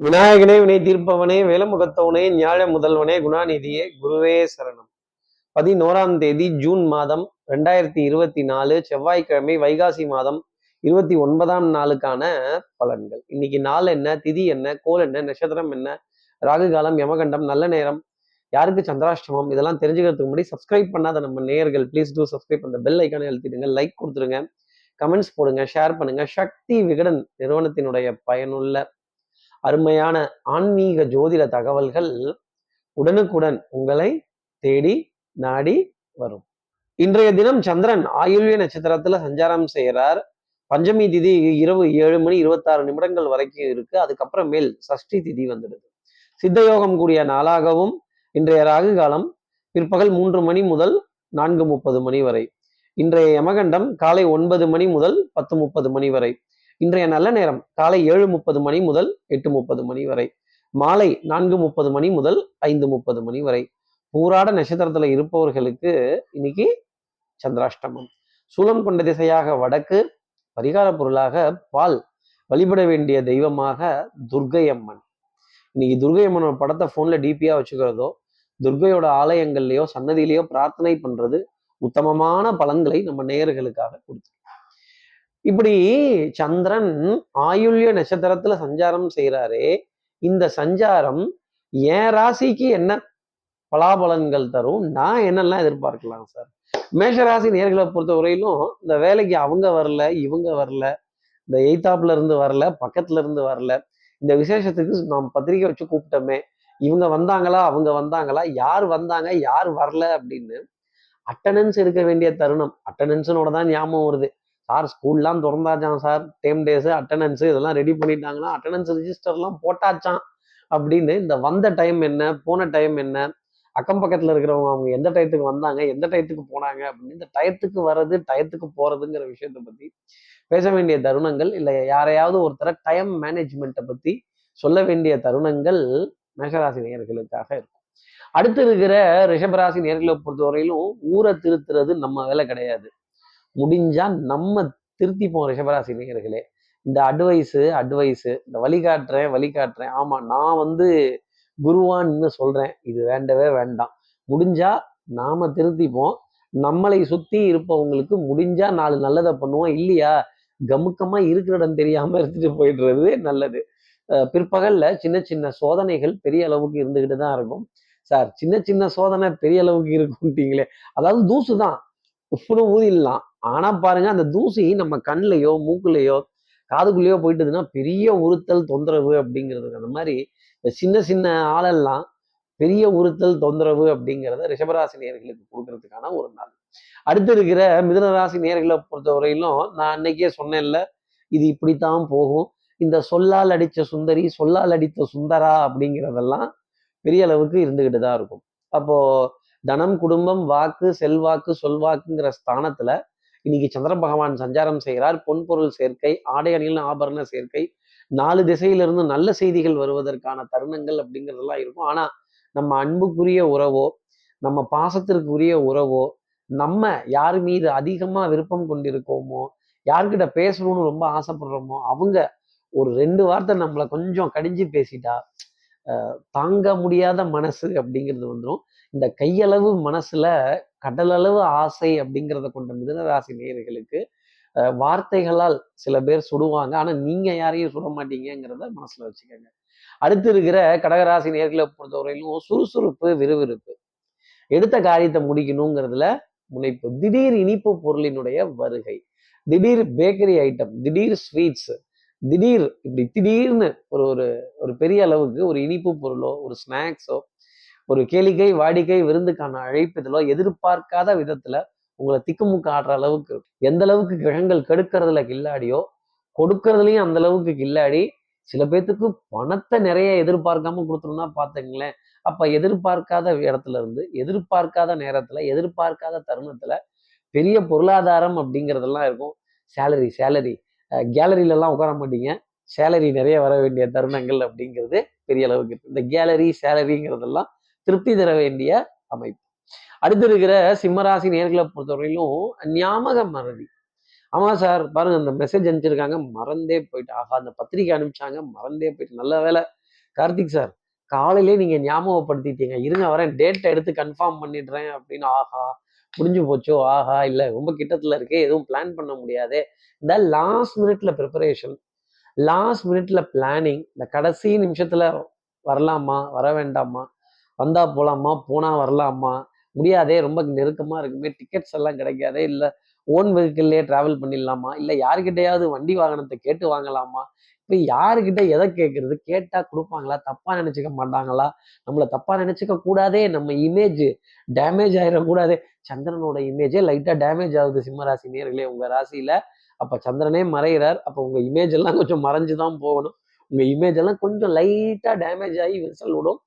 விநாயகனே வினை தீர்ப்பவனே வேலமுகத்தவனே ஞாழ முதல்வனே குணாநிதியே குருவே சரணம். பதினோராம் தேதி ஜூன் மாதம் ரெண்டாயிரத்தி இருபத்தி நாலு செவ்வாய்க்கிழமை வைகாசி மாதம் இருபத்தி ஒன்பதாம் நாளுக்கான பலன்கள். இன்னைக்கு நாள் என்ன திதி என்ன கோல் என்ன நட்சத்திரம் என்ன ராகு காலம் யமகண்டம் நல்ல நேரம் யாருக்கு சந்திராஷ்டமம் இதெல்லாம் தெரிஞ்சுக்கிறதுக்கு முன்னாடி சப்ஸ்கிரைப் பண்ணாத நம்ம நேயர்கள் ப்ளீஸ் டூ சப்ஸ்கிரைப் அந்த பெல் ஐக்கானே எழுத்திடுங்க லைக் கொடுத்துருங்க கமெண்ட்ஸ் போடுங்க ஷேர் பண்ணுங்க. சக்தி விகடன் நிறுவனத்தினுடைய பயனுள்ள அருமையான ஆன்மீக ஜோதிட தகவல்கள் உடனுக்குடன் உங்களை தேடி நாடி வரும். இன்றைய தினம் சந்திரன் ஆயுள்ய நட்சத்திரத்துல சஞ்சாரம் செய்கிறார் பஞ்சமி திதி இரவு ஏழு மணி இருபத்தாறு நிமிடங்கள் வரைக்கும் இருக்கு. அதுக்கப்புறமேல் சஷ்டி திதி வந்துடுது. சித்தயோகம் கூடிய நாளாகவும் இன்றைய ராகு காலம் பிற்பகல் மூன்று மணி முதல் நான்கு முப்பது மணி வரை. இன்றைய யமகண்டம் காலை ஒன்பது மணி முதல் பத்து முப்பது மணி வரை. இன்றைய நல்ல நேரம் காலை ஏழு முப்பது மணி முதல் எட்டு முப்பது மணி வரை. மாலை நான்கு முப்பது மணி முதல் ஐந்து முப்பது மணி வரை. பூராட நட்சத்திரத்துல இருப்பவர்களுக்கு இன்னைக்கு சந்திராஷ்டமம். சூலம் கொண்ட திசையாக வடக்கு பரிகார பொருளாக பால். வழிபட வேண்டிய தெய்வமாக துர்க்கை அம்மன் இன்னைக்கு துர்க்கை அம்மனோட படத்தை போன்ல டிபியா வச்சுக்கிறதோ துர்க்கையோட ஆலயங்கள்லயோ சன்னதியிலேயோ பிரார்த்தனை பண்றது உத்தமமான பலன்களை நம்ம நேயர்களுக்காக கொடுத்து இப்படி சந்திரன் ஆயுள்ய நட்சத்திரத்துல சஞ்சாரம் செய்கிறாரு இந்த சஞ்சாரம் என் ராசிக்கு என்ன பலாபலன்கள் தரும்? நான் என்னெல்லாம் எதிர்பார்க்கலாம் சார்? மேஷராசி நேர்களை பொறுத்த வரையிலும் இந்த வேலைக்கு அவங்க வரல இவங்க வரல இந்த எய்தாப்ல இருந்து வரல பக்கத்துல இருந்து வரல இந்த விசேஷத்துக்கு நாம் பத்திரிக்கை வச்சு கூப்பிட்டோமே இவங்க வந்தாங்களா அவங்க வந்தாங்களா யார் வந்தாங்க யார் வரல அப்படின்னு அட்டண்டன்ஸ் எடுக்க வேண்டிய தருணம் அட்டண்டன்ஸனோட தான் ஞாபகம் வருது. சார் ஸ்கூல்லாம் திறந்தாச்சான் சார். டேம் டேஸு அட்டண்டன்ஸு இதெல்லாம் ரெடி பண்ணிட்டாங்கன்னா அட்டண்டன்ஸ் ரிஜிஸ்டர்லாம் போட்டாச்சான் அப்படின்னு இந்த வந்த டைம் என்ன போன டைம் என்ன அக்கம் பக்கத்தில் இருக்கிறவங்க அவங்க எந்த டயத்துக்கு வந்தாங்க எந்த டயத்துக்கு போனாங்க அப்படின்னு இந்த டயத்துக்கு வர்றது டயத்துக்கு போகிறதுங்கிற விஷயத்தை பற்றி பேச வேண்டிய தருணங்கள் இல்லை யாரையாவது ஒருத்தர டைம் மேனேஜ்மெண்ட்டை பற்றி சொல்ல வேண்டிய தருணங்கள் மேஷராசி நேர்களுக்காக இருக்கும். அடுத்து இருக்கிற ரிஷபராசி நேர்களை பொறுத்தவரையிலும் ஊரை திருத்துறது நம்ம வேலை கிடையாது. முடிஞ்சால் நம்ம திருத்திப்போம் ரிஷபராசி நேயர்களே இந்த அட்வைஸு அட்வைஸு இந்த வழிகாட்டுறேன் வழிகாட்டுறேன். ஆமாம் நான் வந்து குருவான்னு சொல்கிறேன் இது வேண்டவே வேண்டாம். முடிஞ்சால் நாம் திருத்திப்போம். நம்மளை சுற்றி இருப்பவங்களுக்கு முடிஞ்சால் நாலு நல்லதை பண்ணுவோம். இல்லையா? கமுக்கமாக இருக்கிற இடம் தெரியாமல் இருந்துட்டு போயிடுறது நல்லது. பிற்பகலில் சின்ன சின்ன சோதனைகள் பெரிய அளவுக்கு இருந்துக்கிட்டு தான் இருக்கும். சார் சின்ன சின்ன சோதனை பெரிய அளவுக்கு இருக்குன்ட்டீங்களே அதாவது தூசு தான். உப்புன்னு ஊதிடலாம். ஆனா பாருங்க அந்த தூசி நம்ம கண்ணிலையோ மூக்குலையோ காதுக்குள்ளேயோ போயிட்டுதுன்னா பெரிய உறுத்தல் தொந்தரவு அப்படிங்கிறது அந்த மாதிரி சின்ன சின்ன ஆளெல்லாம் பெரிய உறுத்தல் தொந்தரவு அப்படிங்கிறத ரிஷபராசி நேர்களுக்கு கொடுக்கறதுக்கான ஒரு நாள். அடுத்து இருக்கிற மிதனராசி நேர்களை பொறுத்தவரையிலும் நான் அன்னைக்கே சொன்னேன்ல இது இப்படித்தான் போகும். இந்த சொல்லால் அடித்த சுந்தரி சொல்லால் அடித்த சுந்தரா அப்படிங்கிறதெல்லாம் பெரிய அளவுக்கு இருந்துக்கிட்டு தான் இருக்கும். அப்போ தனம் குடும்பம் வாக்கு செல்வாக்கு சொல்வாக்குங்கிற ஸ்தானத்துல இன்னைக்கு சந்திர பகவான் சஞ்சாரம் செய்கிறார். பொன்பொருள் சேர்க்கை ஆடை அணியில் ஆபரண சேர்க்கை நாலு திசையிலிருந்து நல்ல செய்திகள் வருவதற்கான தருணங்கள் அப்படிங்கிறதெல்லாம் இருக்கும். ஆனா நம்ம அன்புக்குரிய உறவோ நம்ம பாசத்திற்குரிய உறவோ நம்ம யார் மீது அதிகமா விருப்பம் கொண்டிருக்கோமோ யார்கிட்ட பேசணும்னு ரொம்ப ஆசைப்படுறோமோ அவங்க ஒரு ரெண்டு வார்த்தை நம்மளை கொஞ்சம் கடிஞ்சு பேசிட்டா தாங்க முடியாத மனசு அப்படிங்கிறது வந்துடும் இந்த கையளவு மனசுல கடலளவு ஆசை அப்படிங்கிறத கொண்ட மிதனராசி நேயர்களுக்கு வார்த்தைகளால் சில பேர் சுடுவாங்க. ஆனா நீங்க யாரையும் சுட மாட்டீங்கிறத மனசுல வச்சுக்கோங்க. அடுத்து இருக்கிற கடகராசி நேர்களை பொறுத்தவரையிலும் சுறுசுறுப்பு விறுவிறுப்பு. எடுத்த காரியத்தை முடிக்கணுங்கிறதுல முனைப்பு. திடீர் இனிப்பு பொருளினுடைய வருகை. திடீர் பேக்கரி ஐட்டம் திடீர் ஸ்வீட்ஸ் திடீர் இப்படி திடீர்னு ஒரு ஒரு ஒரு பெரிய அளவுக்கு ஒரு இனிப்பு பொருளோ ஒரு ஸ்நாக்ஸோ ஒரு கேளிக்கை வாடிக்கை விருந்துக்கான அழைப்புதலோ எதிர்பார்க்காத விதத்துல உங்களை திக்குமுக்கு ஆடுற அளவுக்கு எந்த அளவுக்கு கிரகங்கள் கெடுக்கிறதுல கில்லாடியோ கொடுக்கறதுலையும் அந்த அளவுக்கு கில்லாடி சில பேர்த்துக்கு பணத்தை நிறைய எதிர்பார்க்காம கொடுத்துருன்னா பார்த்துங்களேன் அப்ப எதிர்பார்க்காத இடத்துல இருந்து எதிர்பார்க்காத நேரத்துல எதிர்பார்க்காத தருணத்துல பெரிய பொருளாதாரம் அப்படிங்கிறதெல்லாம் இருக்கும். சேலரி சேலரி கேலரியிலலாம் உட்கார மாட்டீங்க. சேலரி நிறைய வர வேண்டிய தருணங்கள் அப்படிங்கிறது பெரிய அளவுக்கு இந்த கேலரி சேலரிங்கிறதெல்லாம் திருப்தி தர வேண்டிய அமைப்பு. அடுத்து இருக்கிற சிம்மராசி நேர்களை பொறுத்தவரையிலும் ஞாபக மறதி. ஆமா சார் பாருங்க அந்த மெசேஜ் அனுப்பிச்சிருக்காங்க மறந்தே போயிட்டு. ஆகா அந்த பத்திரிக்கை அனுப்பிச்சாங்க மறந்தே போயிட்டு. நல்ல வேலை கார்த்திக் சார் காலையிலே நீங்க ஞாபகப்படுத்திட்டீங்க. இருங்க வரேன். டேட்டை எடுத்து கன்ஃபார்ம் பண்ணிடுறேன் அப்படின்னு. ஆஹா முடிஞ்சு போச்சோ? ஆஹா இல்ல. ரொம்ப கிட்டத்துல இருக்கே. எதுவும் பிளான் பண்ண முடியாதே. இந்த லாஸ்ட் மினிட்ல ப்ரிப்பரேஷன் லாஸ்ட் மினிட்ல பிளானிங் இந்த கடைசி நிமிஷத்துல வரலாமா? வர வேண்டாமா? வந்தா போகலாமா போனா வரலாமா? முடியாதே. ரொம்ப நெருக்கமா இருக்குமே. டிக்கெட்ஸ் எல்லாம் கிடைக்காதே. இல்ல ஓன் வெஹிக்கிள்லேயே ட்ராவல் பண்ணிடலாமா? இல்ல யாருக்கிட்டையாவது வண்டி வாகனத்தை கேட்டு வாங்கலாமா? இப்போ யாருக்கிட்ட எதை கேட்கறது கேட்டால் கொடுப்பாங்களா? தப்பாக நினச்சிக்க மாட்டாங்களா? நம்மள தப்பாக நினச்சிக்க கூடாதே. நம்ம இமேஜ் டேமேஜ் ஆயிடக்கூடாதே சந்திரனோட இமேஜே லைட்டாக டேமேஜ் ஆகுது சிம்ம ராசி நேர்களே. உங்கள் ராசியில் அப்போ சந்திரனே மறைகிறார் அப்போ உங்கள் இமேஜ் எல்லாம் கொஞ்சம் மறைஞ்சு தான் போகணும். உங்கள் இமேஜ் எல்லாம் கொஞ்சம் லைட்டாக டேமேஜ் ஆகி விரிசல் விடும்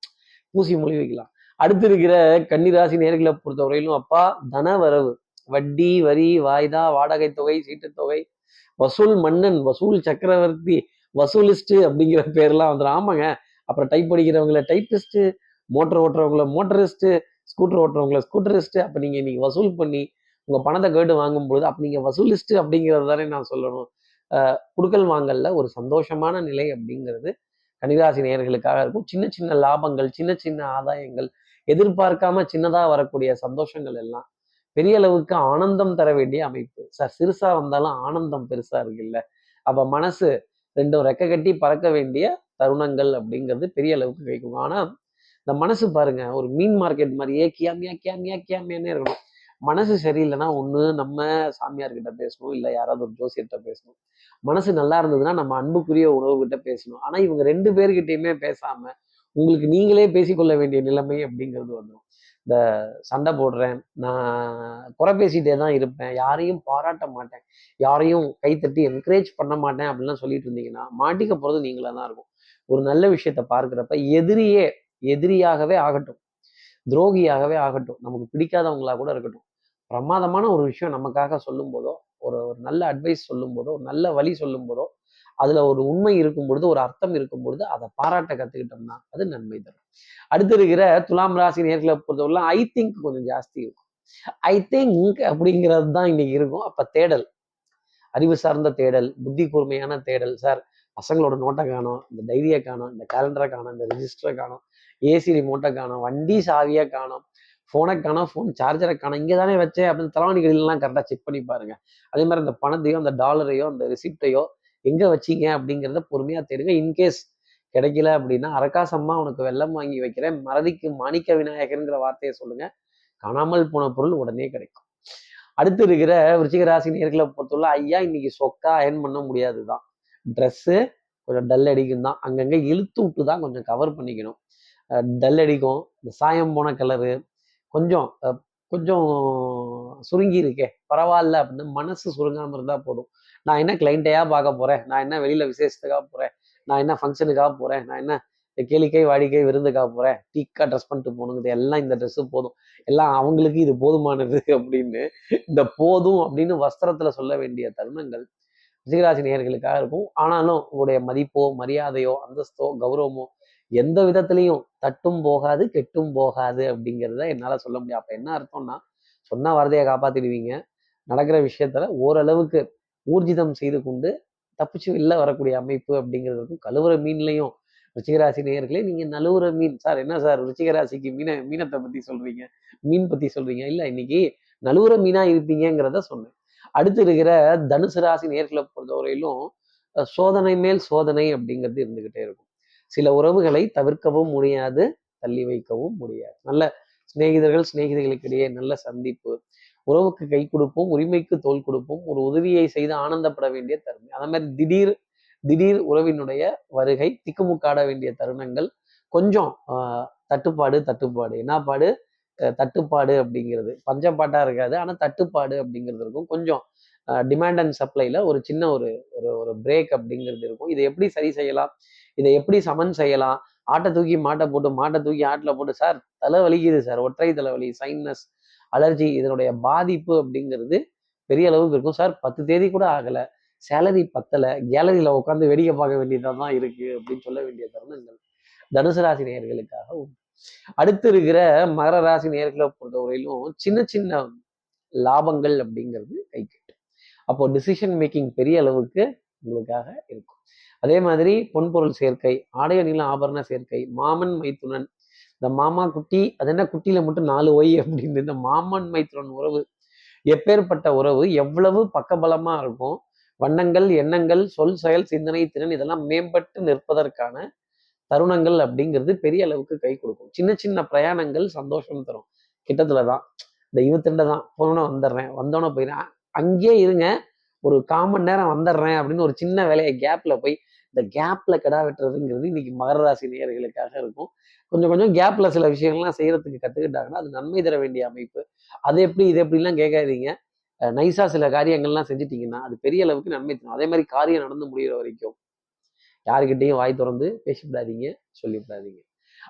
பூசி மொழி வைக்கலாம். அடுத்து இருக்கிற கன்னிராசி நேர்களை பொறுத்தவரையிலும் அப்பா தன வரவு வட்டி வரி வாய்தா வாடகை தொகை சீட்டுத்தொகை வசூல் மன்னன் வசூல் சக்கரவர்த்தி. வசூலிஸ்ட் அப்படிங்கிற பேர்லாம் வந்துடும் ஆமாங்க. அப்புறம் டைப் படிக்கிறவங்கள டைப்பிஸ்ட் மோட்டர் ஓட்டுறவங்கள மோட்டரிஸ்ட் ஸ்கூட்டர் ஓட்டுறவங்கள ஸ்கூட்டரிஸ்ட் அப்போ நீங்கள் இன்னைக்கு வசூல் பண்ணி உங்கள் பணத்தை கேட்டு வாங்கும்பொழுது அப்போ நீங்கள் வசூலிஸ்ட் அப்படிங்கிறது தானே நான் சொல்லணும். குடுக்கல் வாங்கல்ல ஒரு சந்தோஷமான நிலை அப்படிங்கிறது கன்னிராசி நேயர்களுக்காக இருக்கும். சின்ன சின்ன லாபங்கள் சின்ன சின்ன ஆதாயங்கள் எதிர்பார்க்காம சின்னதாக வரக்கூடிய சந்தோஷங்கள் எல்லாம் பெரிய அளவுக்கு ஆனந்தம் தர வேண்டிய அமைப்பு. சார் சிறுசா வந்தாலும் ஆனந்தம் பெருசா இருக்குல்ல. அப்ப மனசு ரெண்டும் ரெக்க கட்டி பறக்க வேண்டிய தருணங்கள் அப்படிங்கிறது பெரிய அளவுக்கு கிடைக்கும் ஆனா இந்த மனசு பாருங்க ஒரு மீன் மார்க்கெட் மாதிரியே கியாமியா கியாமியா கியாமியானே இருக்கணும். மனசு சரியில்லைன்னா ஒன்று நம்ம சாமியார் கிட்ட பேசணும் இல்லை யாராவது ஒரு ஜோசியர்கிட்ட பேசணும். மனசு நல்லா இருந்ததுன்னா நம்ம அன்புக்குரிய உணவு கிட்ட பேசணும். ஆனால் இவங்க ரெண்டு பேர்கிட்டையுமே பேசாம உங்களுக்கு நீங்களே பேசிக்கொள்ள வேண்டிய நிலைமை அப்படிங்கிறது வந்துடும் இந்த சண்டை போடுறேன். நான் குறை பேசிட்டே தான் இருப்பேன். யாரையும் பாராட்ட மாட்டேன். யாரையும் கைத்தட்டி என்கரேஜ் பண்ண மாட்டேன் அப்படின்லாம் சொல்லிட்டு இருந்தீங்கன்னா மாட்டிக்க போகிறது நீங்களா தான் இருக்கும். ஒரு நல்ல விஷயத்த பார்க்குறப்ப எதிரியே எதிரியாகவே ஆகட்டும். துரோகியாகவே ஆகட்டும். நமக்கு பிடிக்காதவங்களா கூட இருக்கட்டும். பிரமாதமான ஒரு விஷயம் நமக்காக சொல்லும் போதோ ஒரு ஒரு நல்ல அட்வைஸ் சொல்லும் போதோ ஒரு நல்ல வழி சொல்லும் போதோ அதுல ஒரு உண்மை இருக்கும் பொழுது ஒரு அர்த்தம் இருக்கும் பொழுது அதை பாராட்ட கத்துக்கிட்டோம்னா அது நன்மை தரும். அடுத்து இருக்கிற துலாம் ராசி நேர்களை பொறுத்தவரை ஐ திங்க் கொஞ்சம் ஜாஸ்தி இருக்கும். ஐ திங்க் அப்படிங்கிறது தான் இன்னைக்கு இருக்கும். அப்ப தேடல். அறிவு சார்ந்த தேடல் புத்தி கூர்மையான தேடல். சார் பசங்களோட நோட்டை காணும் இந்த டைரியை காணும் இந்த கேலண்டரை காணும் இந்த ரிஜிஸ்டரை காணும் ஏசி ரிமோட்டை காணும் வண்டி சாவியை காணும் ஃபோனை காணும் ஃபோன் சார்ஜரை காணும். இங்கே தானே வச்சேன் அப்படின்னு தலைவணிகளெல்லாம் கரெக்டாக செக் பண்ணி பாருங்க. அதே மாதிரி இந்த பணத்தையோ அந்த டாலரையோ அந்த ரிசிப்டையோ எங்கே வச்சீங்க அப்படிங்கிறத பொறுமையாக தேடுங்க. இன்கேஸ் கிடைக்கல அப்படின்னா அரக்காசம்மா உனக்கு வெள்ளம் வாங்கி வைக்கிறேன். மறதிக்கு மாணிக்க விநாயகர்ங்கிற வார்த்தையை சொல்லுங்க. காணாமல் போன பொருள் உடனே கிடைக்கும். அடுத்து இருக்கிற விருச்சிக ராசி நேர்களை பொறுத்தவரை ஐயா இன்னைக்கு சொக்கா அயன் பண்ண முடியாது தான் ட்ரெஸ்ஸு கொஞ்சம் டல் அடிக்கும் தான். அங்கங்கே இழுத்து விட்டு தான் கொஞ்சம் கவர் பண்ணிக்கணும். டல் அடிக்கும். இந்த சாயம் போன கலரு கொஞ்சம் கொஞ்சம் சுருங்கி இருக்கே பரவாயில்ல அப்படின்னு மனசு சுருங்காமல் இருந்தால் போதும். நான் என்ன கிளைண்ட்டையா பார்க்க போறேன்? நான் என்ன வெளியில விசேஷத்துக்காக போறேன்? நான் என்ன ஃபங்க்ஷனுக்காக போறேன்? நான் என்ன கேளிக்கை வாடிக்கை விருந்துக்காக போறேன்? டீக்கா ட்ரெஸ் பண்ணிட்டு போகணுங்கிறது எல்லாம் இந்த ட்ரெஸ்ஸு போதும். எல்லாம் அவங்களுக்கு இது போதுமானது அப்படின்னு இந்த போதும் அப்படின்னு வஸ்திரத்துல சொல்ல வேண்டிய தருணங்கள் ரிஷிகராசி நேர்களுக்காக இருக்கும். ஆனாலும் உங்களுடைய மதிப்போ மரியாதையோ அந்தஸ்தோ கௌரவமோ எந்த விதத்துலையும் தட்டும் போகாது கெட்டும் போகாது அப்படிங்கிறத என்னால் சொல்ல முடியும். அப்போ என்ன அர்த்தம்னா சொன்ன வார்த்தையை காப்பாற்றிடுவீங்க நடக்கிற விஷயத்துல ஓரளவுக்கு ஊர்ஜிதம் செய்து கொண்டு தப்பிச்சு வெளில வரக்கூடிய அமைப்பு அப்படிங்கிறதுக்கும் கழுவுற மீன்லையும் ருச்சிகராசி நேயர்களே நீங்க நழுவுற மீன். சார் என்ன சார் ருச்சிகராசிக்கு மீனை மீனத்தை பத்தி சொல்றீங்க? மீன் பத்தி சொல்றீங்க? இல்ல இன்னைக்கு நழுவுற மீனா இருப்பீங்கங்கிறத சொன்னேன். அடுத்து இருக்கிற தனுசு ராசி நேர்களை பொறுத்தவரையிலும் சோதனை மேல் சோதனை அப்படிங்கிறது இருந்துகிட்டே இருக்கும். சில உறவுகளை தவிர்க்கவும் முடியாது தள்ளி வைக்கவும் முடியாது. நல்ல சிநேகிதர்கள் சிநேகிதர்களுக்கிடையே நல்ல சந்திப்பு உறவுக்கு கை கொடுப்போம் உரிமைக்கு தோல் கொடுப்போம் ஒரு உதவியை செய்து ஆனந்தப்பட வேண்டிய தருணம். அதே மாதிரி திடீர் திடீர் உறவினுடைய வருகை திக்குமுக்காட வேண்டிய தருணங்கள் கொஞ்சம் ஆஹ், தட்டுப்பாடு தட்டுப்பாடு. என்ன பாடு? தட்டுப்பாடு அப்படிங்கிறது. பஞ்சப்பாட்டா இருக்காது ஆனா தட்டுப்பாடு அப்படிங்கிறது இருக்கும். கொஞ்சம் டிமாண்ட் அண்ட் சப்ளைல ஒரு சின்ன ஒரு ஒரு ஒரு பிரேக் அப்படிங்கிறது இருக்கும். இதை எப்படி சரி செய்யலாம்? இதை எப்படி சமன் செய்யலாம்? ஆட்டை தூக்கி மாட்டை போட்டு மாட்டை தூக்கி ஆட்டில் போட்டு சார் தலை வலிக்குது சார். ஒற்றை தலைவலி சைனஸ் அலர்ஜி இதனுடைய பாதிப்பு அப்படிங்கிறது பெரிய அளவுக்கு இருக்கும். சார் பத்து தேதி கூட ஆகல. சேலரி பத்தல. கேலரியில உட்காந்து வேடிக்கை பார்க்க வேண்டியதா தான் இருக்கு அப்படின்னு சொல்ல வேண்டிய தருணங்கள் தனுசு ராசி நேயர்களுக்காக அடுத்து இருக்கிற மகர ராசி நேர்களை பொறுத்தவரையிலும் சின்ன சின்ன லாபங்கள் அப்படிங்கிறது கை கட்டும் அப்போ டிசிஷன் மேக்கிங் பெரிய அளவுக்கு உங்களுக்காக இருக்கும். அதே மாதிரி பொன்பொருள் சேர்க்கை ஆடை அணில ஆபரண சேர்க்கை மாமன் மைத்துனன் இந்த மாமா குட்டி அது என்ன குட்டியில மட்டும் நாலு ஒய் அப்படின்னு இந்த மாமன் மைத்துனன் உறவு எப்பேற்பட்ட உறவு எவ்வளவு பக்கபலமா இருக்கும் வண்ணங்கள் எண்ணங்கள் சொல் செயல் சிந்தனை திறன் இதெல்லாம் மேம்பட்டு நிற்பதற்கான தருணங்கள் அப்படிங்கிறது பெரிய அளவுக்கு கை கொடுக்கும். சின்ன சின்ன பிரயாணங்கள் சந்தோஷம் தரும். கிட்டத்துல தான். இந்த இருபத்திரெண்டு தான். போனோன்னே வந்துடுறேன். வந்தோன்னே போயிடுறேன். அங்கேயே இருங்க. ஒரு காமன் நேரம் வந்துடுறேன் அப்படின்னு ஒரு சின்ன வேலையை கேப்ல போய் இந்த கேப்ல கிடா வெட்டுறதுங்கிறது இன்னைக்கு மகர ராசி நேர்களுக்காக இருக்கும். கொஞ்சம் கொஞ்சம் கேப்ல சில விஷயங்கள்லாம் செய்யறதுக்கு கத்துக்கிட்டாங்கன்னா அது நன்மை தர வேண்டிய அமைப்பு. அது எப்படி இது எப்படிலாம் கேட்காதீங்க. அஹ் நைஸா சில காரியங்கள்லாம் செஞ்சுட்டீங்கன்னா அது பெரிய அளவுக்கு நன்மை தரும். அதே மாதிரி காரியம் நடந்து முடிகிற வரைக்கும் யாருக்கிட்டையும் வாய் திறந்து பேசிவிடாதீங்க சொல்லிவிடாதீங்க.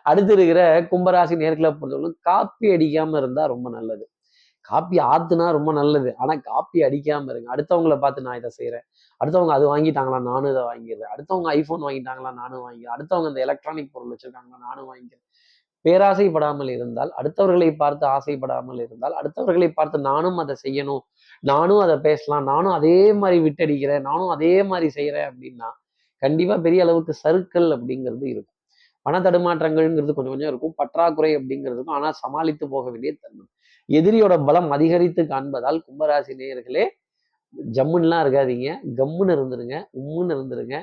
அடுத்து இருக்கிற கும்பராசி நேர்களை பொறுத்தவரைக்கும் காப்பி அடிக்காம இருந்தா ரொம்ப நல்லது. காப்பி ஆத்துனா ரொம்ப நல்லது. ஆனா காப்பி அடிக்காம இருங்க. அடுத்தவங்கள பார்த்து நான் இதை செய்கிறேன் அடுத்தவங்க அது வாங்கிட்டாங்களா நானும் இதை வாங்கிடுறேன். அடுத்தவங்க ஐபோன் வாங்கிட்டாங்களா நானும் வாங்கிக்கிறேன் அடுத்தவங்க இந்த எலக்ட்ரானிக் பொருள் வச்சிருக்காங்களா நானும் வாங்கிக்கிறேன். பேராசைப்படாமல் இருந்தால் அடுத்தவர்களை பார்த்து ஆசைப்படாமல் இருந்தால் அடுத்தவர்களை பார்த்து நானும் அதை செய்யணும். நானும் அதை பேசலாம். நானும் அதே மாதிரி விட்டடிக்கிறேன். நானும் அதே மாதிரி செய்யறேன் அப்படின்னா கண்டிப்பா பெரிய அளவுக்கு சறுக்கல் அப்படிங்கிறது இருக்கும். பண தடுமாற்றங்கள்ங்கிறது கொஞ்சம் கொஞ்சம் இருக்கும். பற்றாக்குறை அப்படிங்கிறது இருக்கும். ஆனால் சமாளித்து போக வேண்டிய தருணம் எதிரியோட பலம் அதிகரித்து காண்பதால் கும்பராசி நேயர்களே ஜம்முன்னுலாம் இருக்காதீங்க. கம்முன்னு இருந்துருங்க உம்முன்னு இருந்துருங்க.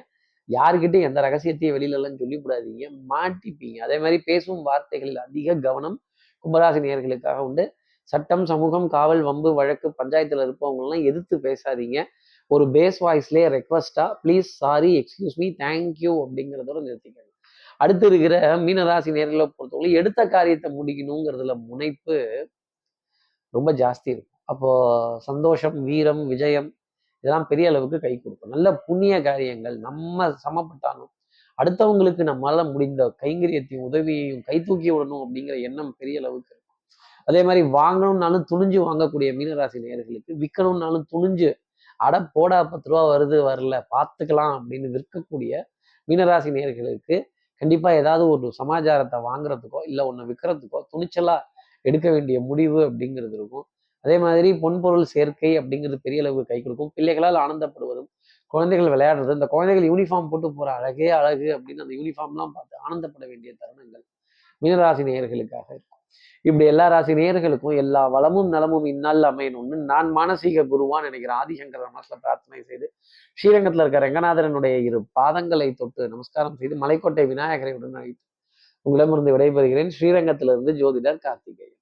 யாருக்கிட்டையும் எந்த ரகசியத்தையும் வெளியிலலாம் சொல்லிவிடாதீங்க. மாட்டிப்பீங்க. அதே மாதிரி பேசும் வார்த்தைகளில் அதிக கவனம் கும்பராசி நேயர்களுக்காக உண்டு. சட்டம் சமூகம் காவல் வம்பு வழக்கு பஞ்சாயத்தில் இருப்பவங்கலாம் எதிர்த்து பேசாதீங்க. ஒரு பேஸ் வாய்ஸ்லேயே ரெக்வஸ்டா please sorry excuse me thank you அப்படிங்கிறதோட நிறுத்திக்கணும் அடுத்து இருக்கிற மீனராசி நேர்களை பொறுத்தவரை எடுத்த காரியத்தை முடிக்கணுங்கிறதுல முனைப்பு ரொம்ப ஜாஸ்தி இருக்கும். அப்போ சந்தோஷம் வீரம் விஜயம் இதெல்லாம் பெரிய அளவுக்கு கை கொடுக்கும். நல்ல புண்ணிய காரியங்கள் நம்ம சமப்பட்டாலும் அடுத்தவங்களுக்கு நம்மளால முடிந்த கைங்கரியத்தையும் உதவியையும் கை தூக்கி விடணும் அப்படிங்கிற எண்ணம் பெரிய அளவுக்கு இருக்கும். அதே மாதிரி வாங்கணும்னாலும் துணிஞ்சு வாங்கக்கூடிய மீனராசி நேயர்களுக்கு விற்கணும்னாலும் துணிஞ்சு அட போடா பத்து ரூபா வருது வரல பார்த்துக்கலாம் அப்படின்னு விற்கக்கூடிய மீனராசி நேயர்களுக்கு கண்டிப்பா ஏதாவது ஒரு சமாச்சாரத்தை வாங்குறதுக்கோ இல்லை ஒன்று விற்கிறதுக்கோ துணிச்சலா எடுக்க வேண்டிய முடிவு அப்படிங்கிறது இருக்கும். அதே மாதிரி பொன்பொருள் சேர்க்கை அப்படிங்கிறது பெரிய அளவுக்கு கை கொடுக்கும். பிள்ளைகளால் ஆனந்தப்படுவதும் குழந்தைகள் விளையாடுறது இந்த குழந்தைகள் யூனிஃபார்ம் போட்டு போற அழகே அழகு அப்படின்னு அந்த யூனிஃபார்ம்லாம் பார்த்து ஆனந்தப்பட வேண்டிய தருணங்கள் மீனராசி நேயர்களுக்காக இருக்கும். இப்படி எல்லா ராசி நேயர்களுக்கும் எல்லா வளமும் நலமும் இந்நாள் அமையணும்னு நான் மானசீக குருவான் நினைக்கிறேன். ஆதிசங்கர மனசுல பிரார்த்தனை செய்து ஸ்ரீரங்கத்துல இருக்க ரங்கநாதரனுடைய இரு பாதங்களை தொட்டு நமஸ்காரம் செய்து மலைக்கோட்டை விநாயகரை உடன் அழைத்து உங்களிடமிருந்து விடைபெறுகிறேன். ஸ்ரீரங்கத்திலிருந்து ஜோதிடர் கார்த்திகேயன்.